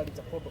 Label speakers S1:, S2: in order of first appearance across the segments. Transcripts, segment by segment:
S1: गाडीचा photo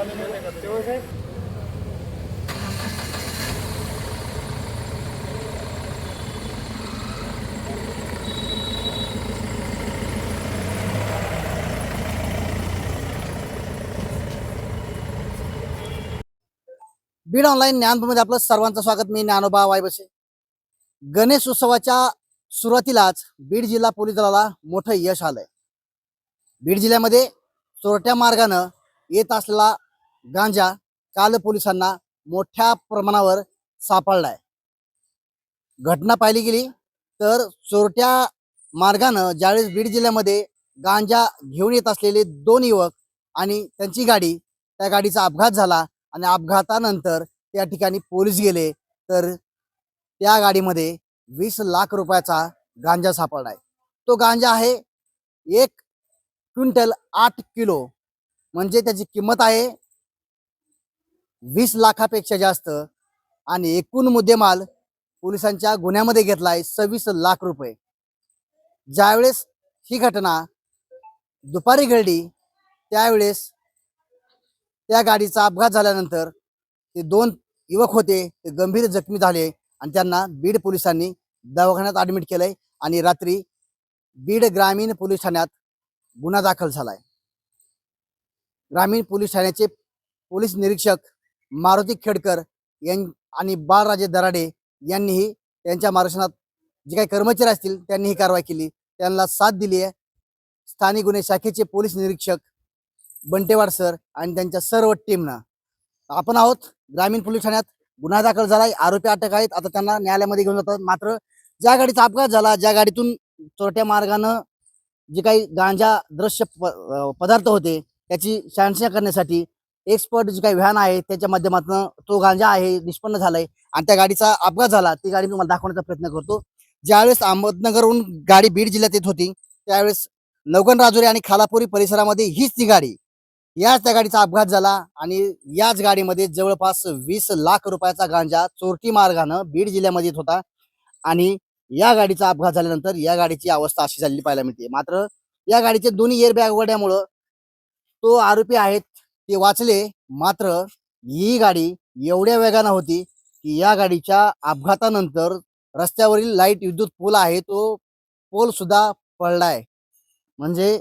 S1: Beed online ज्ञानभूमीमध्ये आपलं सर्वांचं स्वागत. मी ज्ञानोबा वायबसे. गणेश उत्सवाच्या सुरुवातीलाच बीड जिल्हा पोलीस दलाला मोठं यश आलंय. बीड जिल्ह्यामध्ये चोरट्या मार्गानं येत असलेला गांजा काल पोलिसांना मोठ्या प्रमाणावर सापडलाय. घटना पाहिली गेली तर चोरट्या मार्गानं ज्यावेळेस बीड जिल्ह्यामध्ये गांजा घेऊन येत असलेले दोन युवक आणि त्यांची गाडी त्या गाडीचा अपघात झाला आणि अपघातानंतर त्या ठिकाणी पोलीस गेले तर त्या गाडीमध्ये वीस लाख रुपयाचा गांजा सापडलाय. तो गांजा आहे एक क्विंटल आठ किलो. म्हणजे त्याची किंमत आहे वीस लाखापेक्षा जास्त आणि एकूण मुद्देमाल पोलिसांच्या गुन्ह्यामध्ये घेतलाय सव्वीस लाख रुपये. ज्यावेळेस ही घटना दुपारी घडली त्यावेळेस त्या गाडीचा अपघात झाल्यानंतर ते दोन युवक होते ते गंभीर जखमी झाले आणि त्यांना बीड पोलिसांनी दवाखान्यात ॲडमिट केलं आहे आणि रात्री बीड ग्रामीण पोलीस ठाण्यात गुन्हा दाखल झाला आहे ग्रामीण पोलीस ठाण्याचे पोलीस निरीक्षक मारुती खेडकर यां आणि बाळराजे दराडे यांनीही त्यांच्या मार्गदर्शनात जे काही कर्मचारी असतील त्यांनी ही कारवाई केली. त्यांना साथ दिली आहे. स्थानिक गुन्हे शाखेचे पोलीस निरीक्षक बंटेवाड सर आणि त्यांच्या सर्व टीमनं. आपण आहोत ग्रामीण पोलीस ठाण्यात. गुन्हा दाखल झालाय. आरोपी अटक आहेत. आता त्यांना न्यायालयामध्ये घेऊन जातात. मात्र ज्या गाडीचा अपघात झाला ज्या गाडीतून चोरट्या मार्गानं जे काही गांजा दृश्य प- पदार्थ होते त्याची शहानिशा करण्यासाठी एक्सपर्ट जी काही व्हॅन आहे त्याच्या माध्यमातून तो गांजा आहे निष्पन्न झालाय. आणि त्या गाडीचा अपघात झाला ती गाडी तुम्हाला दाखवण्याचा प्रयत्न करतो. ज्यावेळेस अहमदनगरहून गाडी बीड जिल्ह्यात येत होती त्यावेळेस नवगण राजुरी आणि खालापुरी परिसरामध्ये हीच ती गाडी. याच त्या गाडीचा अपघात झाला आणि याच गाडीमध्ये जवळपास वीस लाख रुपयाचा गांजा चोरटी मार्गानं बीड जिल्ह्यामध्ये येत होता. आणि या गाडीचा अपघात झाल्यानंतर या गाडीची अवस्था अशी झालेली पाहायला मिळते. मात्र या गाडीचे दोन्ही एअर बॅग उघडल्यामुळं तो आरोपी आहेत ते वाचले मात्र ही गाडी एवढ्या वेगानं होती की या गाडीच्या अपघातानंतर रस्त्यावरील लाइट विद्युत पोल आहे तो पोल सुद्धा पडलाय. म्हणजे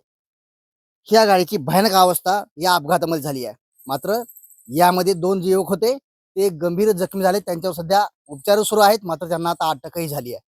S1: ह्या गाडीची भयानक अवस्था या अपघातामध्ये झाली आहे. मात्र यामध्ये दोन जे युवक होते ते गंभीर जखमी झाले त्यांच्यावर सध्या उपचार सुरू आहेत मात्र त्यांना आता अटकही झाली आहे.